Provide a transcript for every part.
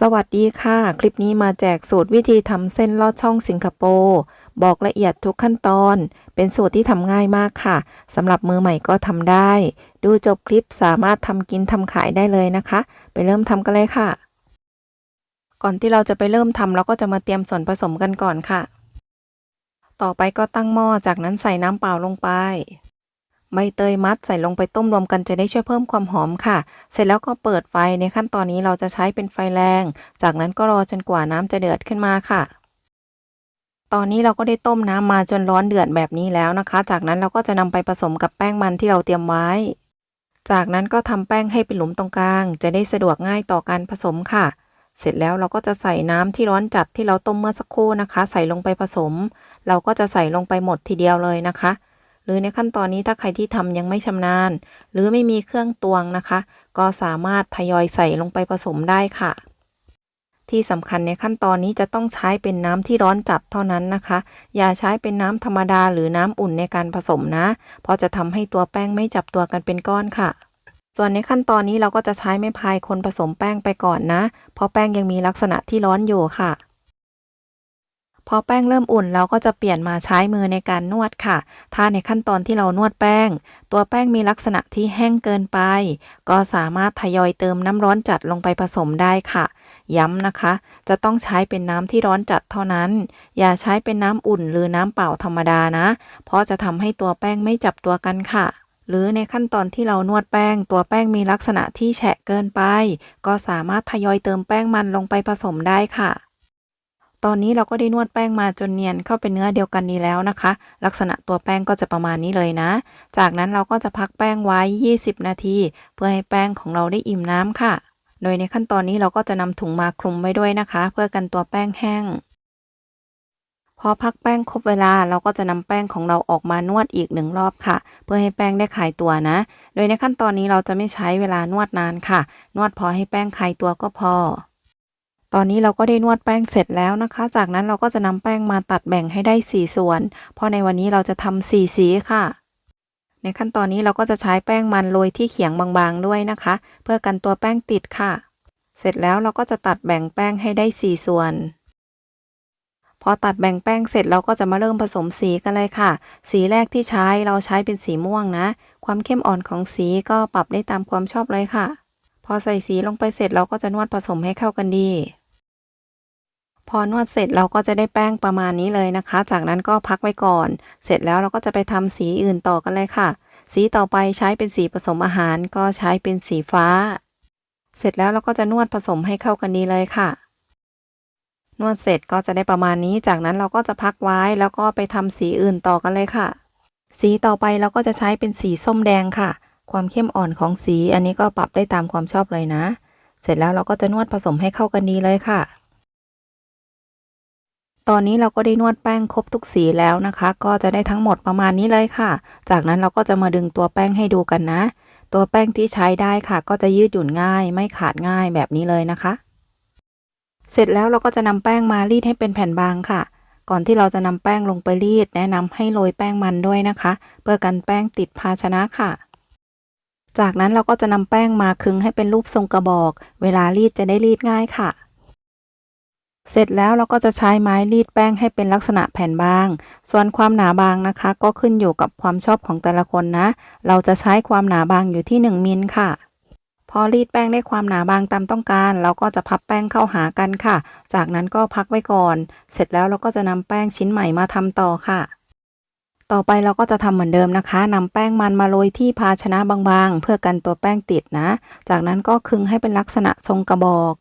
สวัสดีค่ะ คลิปนี้มาแจกสูตรวิธีทำเส้นลอดช่องสิงคโปร์บอกละเอียดทุกขั้นตอน เป็นสูตรที่ทำง่ายมากค่ะสำหรับมือใหม่ก็ทำได้ ดูจบคลิปสามารถทำกินทำขายได้เลยนะคะ ไปเริ่มทำกันเลยค่ะ ก่อนที่เราจะไปเริ่มทำเราก็จะมาเตรียมส่วนผสมกันก่อนค่ะ ต่อไปก็ตั้งหม้อจากนั้นใส่น้ำเปล่าลงไป ใบเตยมัดใส่ลงไปต้มรวมกันจะได้ช่วยเพิ่มความหอมค่ะ เสร็จแล้วก็เปิดไฟในขั้นตอนนี้เราจะใช้เป็นไฟแรง จากนั้นก็รอจนกว่าน้ำจะเดือดขึ้นมาค่ะ ตอนนี้เราก็ได้ต้มน้ำมาจนร้อนเดือดแบบนี้แล้วนะคะ จากนั้นเราก็จะนำไปผสมกับแป้งมันที่เราเตรียมไว้ จากนั้นก็ทำแป้งให้เป็นหลุมตรงกลาง จะได้สะดวกง่ายต่อการผสมค่ะเสร็จแล้วเราก็จะใส่น้ำที่ร้อนจัดที่เราต้มเมื่อสักครู่นะคะ ใส่ลงไปผสม เราก็จะใส่ลงไปหมดทีเดียวเลยนะคะ หรือในขั้นตอนนี้ถ้าใครที่ทำยังไม่ชำนาญ หรือไม่มีเครื่องตวงนะคะ ก็สามารถทยอยใส่ลงไปผสมได้ค่ะ ที่สำคัญในขั้นตอนนี้จะต้องใช้เป็นน้ำที่ร้อนจัดเท่านั้นนะคะ อย่าใช้เป็นน้ำธรรมดาหรือน้ำอุ่นในการผสมนะ เพราะจะทำให้ตัวแป้งไม่จับตัวกันเป็นก้อนค่ะส่วนในขั้นตอนนี้เราก็จะใช้ไม้พายคนผสมแป้งไปก่อนนะ เพราะแป้งยังมีลักษณะที่ร้อนอยู่ค่ะ พอแป้งเริ่มอุ่นเราก็จะเปลี่ยนมาใช้มือในการนวดค่ะ ถ้าในขั้นตอนที่เรานวดแป้ง ตัวแป้งมีลักษณะที่แห้งเกินไป ก็สามารถทยอยเติมน้ำร้อนจัดลงไปผสมได้ค่ะ ย้ำนะคะ จะต้องใช้เป็นน้ำที่ร้อนจัดเท่านั้น อย่าใช้เป็นน้ำอุ่นหรือน้ำเปล่าธรรมดานะ เพราะจะทำให้ตัวแป้งไม่จับตัวกันค่ะหรือในขั้นตอนที่เรานวดแป้ง ตัวแป้งมีลักษณะที่แฉะเกินไป ก็สามารถทยอยเติมแป้งมันลงไปผสมได้ค่ะ ตอนนี้เราก็ได้นวดแป้งมาจนเนียนเข้าเป็นเนื้อเดียวกันนี้แล้วนะคะ ลักษณะตัวแป้งก็จะประมาณนี้เลยนะ จากนั้นเราก็จะพักแป้งไว้ 20 นาที เพื่อให้แป้งของเราได้อิ่มน้ำค่ะ โดยในขั้นตอนนี้เราก็จะนำถุงมาคลุมไว้ด้วยนะคะ เพื่อกันตัวแป้งแห้ง พอพักแป้งครบเวลาเราก็จะนำแป้งของเราออกมานวดอีกหนึ่งรอบค่ะ เพื่อให้แป้งได้คลายตัวนะ โดยในขั้นตอนนี้เราจะไม่ใช้เวลานวดนานค่ะ นวดพอให้แป้งคลายตัวก็พอ ตอนนี้เราก็ได้นวดแป้งเสร็จแล้วนะคะ จากนั้นเราก็จะนำแป้งมาตัดแบ่งให้ได้ 4 ส่วน เพราะในวันนี้เราจะทำ4สีค่ะ ในขั้นตอนนี้เราก็จะใช้แป้งมันโรยที่เขียงบางๆด้วยนะคะ เพื่อกันตัวแป้งติดค่ะ เสร็จแล้วเราก็จะตัดแบ่งแป้งให้ได้ 4 ส่วน พอตัดแบ่งแป้งเสร็จเราก็จะมาเริ่มผสมสีกันเลยค่ะ สีแรกที่ใช้เราใช้เป็นสีม่วงนะ ความเข้มอ่อนของสีก็ปรับได้ตามความชอบเลยค่ะ พอใส่สีลงไปเสร็จเราก็จะนวดผสมให้เข้ากันดี พอนวดเสร็จเราก็จะได้แป้งประมาณนี้เลยนะคะ จากนั้นก็พักไว้ก่อน เสร็จแล้วเราก็จะไปทำสีอื่นต่อกันเลยค่ะ สีต่อไปใช้เป็นสีผสมอาหารก็ใช้เป็นสีฟ้า เสร็จแล้วเราก็จะนวดผสมให้เข้ากันดีเลยค่ะนวดเสร็จก็จะได้ประมาณนี้ จากนั้นเราก็จะพักไว้แล้วก็ไปทำสีอื่นต่อกันเลยค่ะ สีต่อไปเราก็จะใช้เป็นสีส้มแดงค่ะ ความเข้มอ่อนของสี อันนี้ก็ปรับได้ตามความชอบเลยนะ เสร็จแล้วเราก็จะนวดผสมให้เข้ากันดีเลยค่ะ ตอนนี้เราก็ได้นวดแป้งครบทุกสีแล้วนะคะ ก็จะได้ทั้งหมดประมาณนี้เลยค่ะ จากนั้นเราก็จะมาดึงตัวแป้งให้ดูกันนะ ตัวแป้งที่ใช้ได้ค่ะ ก็จะยืดหยุ่นง่าย ไม่ขาดง่ายแบบนี้เลยนะคะ เสร็จแล้วเราก็จะนำแป้งมารีดให้เป็นแผ่นบางค่ะก่อนที่เราจะนำแป้งลงไปรีด แนะนำให้โรยแป้งมันด้วยนะคะ เพื่อกันแป้งติดภาชนะค่ะ จากนั้นเราก็จะนำแป้งมาคึงให้เป็นรูปทรงกระบอก เวลารีดจะได้รีดง่ายค่ะ เสร็จแล้วเราก็จะใช้ไม้รีดแป้งให้เป็นลักษณะแผ่นบาง ส่วนความหนาบางนะคะ ก็ขึ้นอยู่กับความชอบของแต่ละคนนะ เราจะใช้ความหนาบางอยู่ที่ 1มิลค่ะ พอรีดแป้งได้ความหนาบางตามต้องการ เราก็จะพับแป้งเข้าหากันค่ะ จากนั้นก็พักไว้ก่อน เสร็จแล้วเราก็จะนำแป้งชิ้นใหม่มาทำต่อค่ะ ต่อไปเราก็จะทำเหมือนเดิมนะคะนำแป้งมันมาโรยที่ภาชนะบางๆ เพื่อกันตัวแป้งติดนะ จากนั้นก็คึงให้เป็นลักษณะทรงกระบอก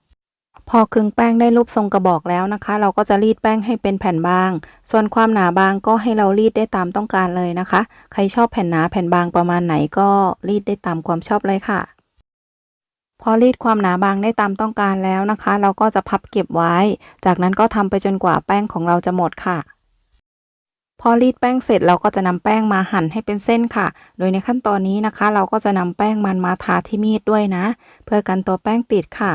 พอคึงแป้งได้รูปทรงกระบอกแล้วนะคะ เราก็จะรีดแป้งให้เป็นแผ่นบาง ส่วนความหนาบางก็ให้เรารีดได้ตามต้องการเลยนะคะ ใครชอบแผ่นหนาแผ่นบางประมาณไหนก็รีดได้ตามความชอบเลยค่ะ พอรีดความหนาบางได้ตามต้องการแล้วนะคะ เราก็จะพับเก็บไว้ จากนั้นก็ทำไปจนกว่าแป้งของเราจะหมดค่ะ พอรีดแป้งเสร็จเราก็จะนำแป้งมาหั่นให้เป็นเส้นค่ะ โดยในขั้นตอนนี้นะคะ เราก็จะนำแป้งมันมาทาที่มีดด้วยนะ เพื่อกันตัวแป้งติดค่ะ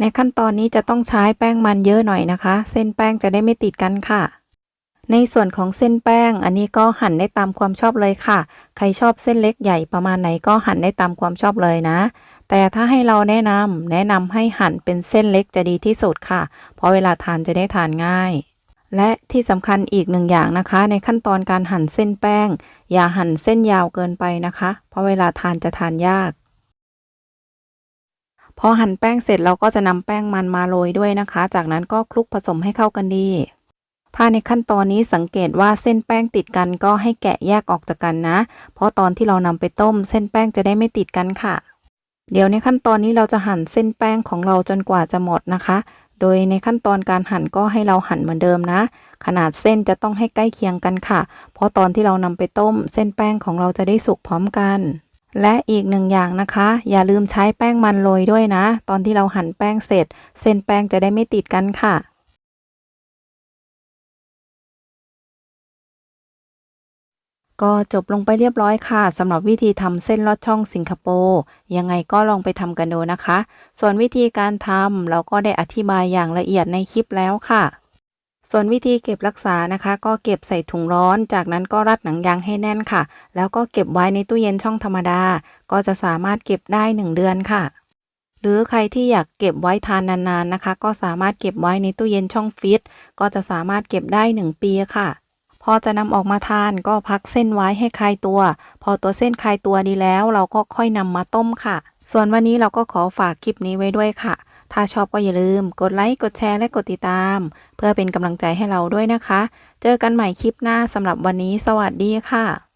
ในขั้นตอนนี้จะต้องใช้แป้งมันเยอะหน่อยนะคะ เส้นแป้งจะได้ไม่ติดกันค่ะ ในส่วนของเส้นแป้ง อันนี้ก็หั่นได้ตามความชอบเลยค่ะ ใครชอบเส้นเล็กใหญ่ประมาณไหนก็หั่นได้ตามความชอบเลยนะ แต่ถ้าให้เราแนะนำแนะนำให้หั่นเป็นเส้นเล็กจะดีที่สุดค่ะ เพราะเวลาทานจะได้ทานง่าย และที่สำคัญอีกหนึ่งอย่างนะคะ ในขั้นตอนการหั่นเส้นแป้ง อย่าหั่นเส้นยาวเกินไปนะคะ เพราะเวลาทานจะทานยาก พอหั่นแป้งเสร็จเราก็จะนำแป้งมันมาโรยด้วยนะคะ จากนั้นก็คลุกผสมให้เข้ากันดี ถ้าในขั้นตอนนี้สังเกตว่าเส้นแป้งติดกันก็ให้แกะแยกออกจากกันนะ เพราะตอนที่เรานำไปต้ม เส้นแป้งจะได้ไม่ติดกันค่ะเดี๋ยวในขั้นตอนนี้เราจะหั่นเส้นแป้งของเราจนกว่าจะหมดนะคะ โดยในขั้นตอนการหั่นก็ให้เราหั่นเหมือนเดิมนะ ขนาดเส้นจะต้องให้ใกล้เคียงกันค่ะ เพราะตอนที่เรานำไปต้ม เส้นแป้งของเราจะได้สุกพร้อมกัน และอีกหนึ่งอย่างนะคะ อย่าลืมใช้แป้งมันโรยด้วยนะ ตอนที่เราหั่นแป้งเสร็จ เส้นแป้งจะได้ไม่ติดกันค่ะ ก็จบลงไปเรียบร้อยค่ะสำหรับวิธีทำเส้นลอดช่องสิงคโปร์ยังไงก็ลองไปทำกันดูนะคะ ส่วนวิธีการทำเราก็ได้อธิบายอย่างละเอียดในคลิปแล้วค่ะ ส่วนวิธีเก็บรักษานะคะ ก็เก็บใส่ถุงร้อน จากนั้นก็รัดหนังยางให้แน่นค่ะ แล้วก็เก็บไว้ในตู้เย็นช่องธรรมดา ก็จะสามารถเก็บได้ 1 เดือนค่ะ หรือใครที่อยากเก็บไว้ทานนานๆนะคะ ก็สามารถเก็บไว้ในตู้เย็นช่องฟรีซก็จะสามารถเก็บได้ 1 ปีค่ะ พอจะนำออกมาทานก็พักเส้นไว้ให้คลายตัว พอตัวเส้นคลายตัวดีแล้ว เราก็ค่อยนำมาต้มค่ะ ส่วนวันนี้เราก็ขอฝากคลิปนี้ไว้ด้วยค่ะ ถ้าชอบก็อย่าลืม กดไลค์ กดแชร์ และกดติดตาม เพื่อเป็นกำลังใจให้เราด้วยนะคะ เจอกันใหม่คลิปหน้าสำหรับวันนี้ สวัสดีค่ะ